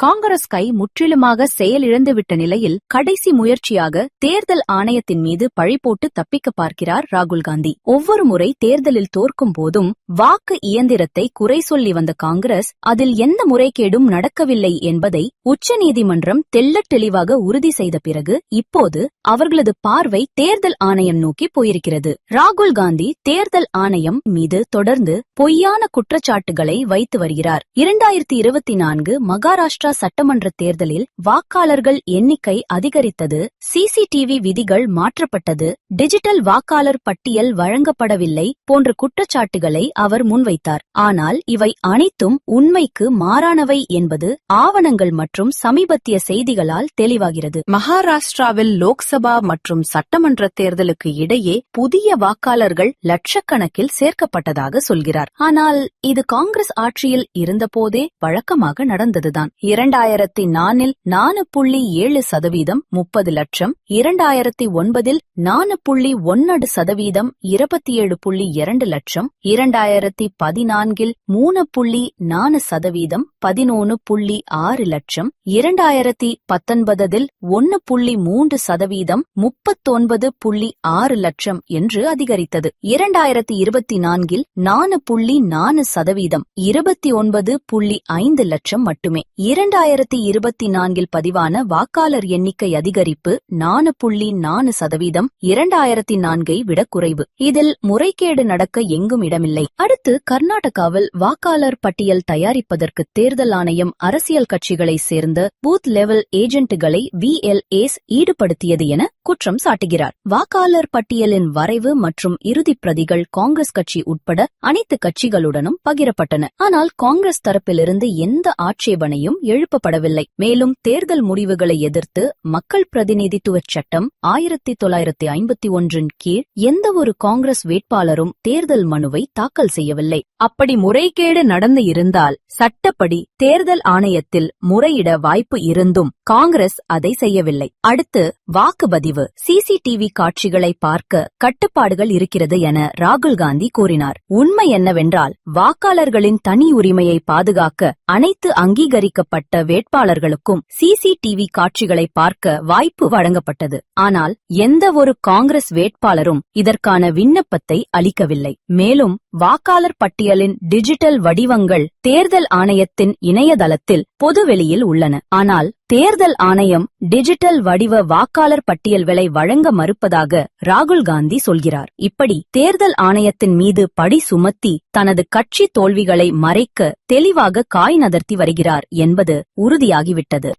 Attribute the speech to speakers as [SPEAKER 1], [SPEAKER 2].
[SPEAKER 1] காங்கிரஸ் கை முற்றிலுமாக செயலிழந்துவிட்ட நிலையில் கடைசி முயற்சியாக தேர்தல் ஆணையத்தின் மீது பழி போட்டு தப்பிக்க பார்க்கிறார் ராகுல் காந்தி. ஒவ்வொரு முறை தேர்தலில் தோற்கும் போதும் வாக்கு இயந்திரத்தை குறை சொல்லி வந்த காங்கிரஸ் அதில் எந்த முறைகேடும் நடக்கவில்லை என்பதை உச்சநீதிமன்றம் தெள்ளத் தெளிவாக உறுதி செய்த பிறகு இப்போது அவர்களது பார்வை தேர்தல் ஆணையம் நோக்கி போயிருக்கிறது. ராகுல் காந்தி தேர்தல் ஆணையம் மீது தொடர்ந்து பொய்யான குற்றச்சாட்டுகளை வைத்து வருகிறார். இரண்டாயிரத்தி இருபத்தி நான்கு மகாராஷ்டிரா சட்டமன்ற தேர்தலில் வாக்காளர்கள் எண்ணிக்கை அதிகரித்தது. சிசிடிவி விதிகள் மாற்றப்பட்டது. டிஜிட்டல் வாக்காளர் பட்டியல் வழங்கப்படவில்லை போன்ற குற்றச்சாட்டுகளை அவர் முன்வைத்தார். ஆனால் இவை அனைத்தும் உண்மைக்கு மாறானவை என்பது ஆவணங்கள் மற்றும் சமீபத்திய செய்திகளால் தெளிவாகிறது.
[SPEAKER 2] மகாராஷ்டிராவில் லோக்சபா மற்றும் சட்டமன்ற தேர்தலுக்கு இடையே புதிய வாக்காளர்கள் லட்சக்கணக்கில் சேர்க்கப்பட்டதாக சொல்கிறார்.
[SPEAKER 1] ஆனால் இது காங்கிரஸ் ஆட்சியில் இருந்தபோதே வழக்கமாக நடந்ததுதான். இரண்டாயிரத்தி நான்கில் நான்கு புள்ளி ஏழு சதவீதம் முப்பது லட்சம் இரண்டாயிரத்தி ஒன்பதில் நான்கு புள்ளி ஒன்னடு சதவீதம் இருபத்தி ஏழு புள்ளி இரண்டு லட்சம் இரண்டாயிரத்தி பதினான்கில் மூணு புள்ளி நான்கு சதவீதம் பதினொன்னு புள்ளி ஆறு லட்சம் இரண்டாயிரத்தி பத்தொன்பதில் ஒன்னு புள்ளி மூன்று சதவீதம் முப்பத்தொன்பது புள்ளி ஆறு லட்சம் என்று அதிகரித்தது. இரண்டாயிரத்தி இருபத்தி நான்கில் நான்கு புள்ளி நான்கு சதவீதம் இருபத்தி ஒன்பது புள்ளி ஐந்து லட்சம் மட்டுமே. இரண்டு இரண்டாயிரத்தி இருபத்தி நான்கில் பதிவான வாக்காளர் எண்ணிக்கை அதிகரிப்பு நாலு புள்ளி நாலு சதவீதம் இரண்டாயிரத்தி நான்கை விட குறைவு. இதில் முறைகேடு நடக்க எங்கும் இடமில்லை. அடுத்து கர்நாடகாவில் வாக்காளர் பட்டியல் தயாரிப்பதற்கு தேர்தல் ஆணையம் அரசியல் கட்சிகளை சேர்ந்த பூத் லெவல் ஏஜென்ட்டுகளை விஎல்ஏஸ் ஈடுபடுத்தியது என குற்றம் சாட்டுகிறார். வாக்காளர் பட்டியலின் வரைவு மற்றும் இறுதிப் பிரதிகள் காங்கிரஸ் கட்சி உட்பட அனைத்து கட்சிகளுடனும் பகிரப்பட்டன. ஆனால் காங்கிரஸ் தரப்பிலிருந்து எந்த ஆட்சேபனையும் எழுப்பப்படவில்லை. மேலும் தேர்தல் முடிவுகளை எதிர்த்து மக்கள் பிரதிநிதித்துவ சட்டம் ஆயிரத்தி தொள்ளாயிரத்தி ஐம்பத்தி ஒன்றின் கீழ் எந்தவொரு காங்கிரஸ் வேட்பாளரும் தேர்தல் மனுவை தாக்கல் செய்யவில்லை.
[SPEAKER 2] அப்படி முறைகேடு நடந்து இருந்தால் சட்டப்படி தேர்தல் ஆணையத்தில் முறையிட வாய்ப்பு இருந்தும் காங்கிரஸ் அதை செய்யவில்லை.
[SPEAKER 1] அடுத்து பதிவு. சிசிடிவி காட்சிகளை பார்க்க கட்டுப்பாடுகள் இருக்கிறது என ராகுல் காந்தி கூறினார். உண்மை என்னவென்றால் வாக்காளர்களின் தனி உரிமையை பாதுகாக்க அனைத்து அங்கீகரிக்கப்பட்ட வேட்பாளர்களுக்கும் சிசிடிவி காட்சிகளை பார்க்க வாய்ப்பு வழங்கப்பட்டது. ஆனால் எந்த ஒரு காங்கிரஸ் வேட்பாளரும் இதற்கான விண்ணப்பத்தை அளிக்கவில்லை. மேலும் வாக்காளர் பட்டியலின் டிஜிட்டல் வடிவங்கள் தேர்தல் ஆணையத்தின் இணையதளத்தில் பொதுவெளியில் உள்ளன. ஆனால் தேர்தல் ஆணையம் டிஜிட்டல் வடிவ வாக்காளர் பட்டியல்களை வழங்க மறுப்பதாக ராகுல் காந்தி சொல்கிறார். இப்படி தேர்தல் ஆணையத்தின் மீது படி சுமத்தி தனது கட்சி தோல்விகளை மறைக்க தெளிவாக காய் நகர்த்தி வருகிறார் என்பது உறுதியாகிவிட்டது.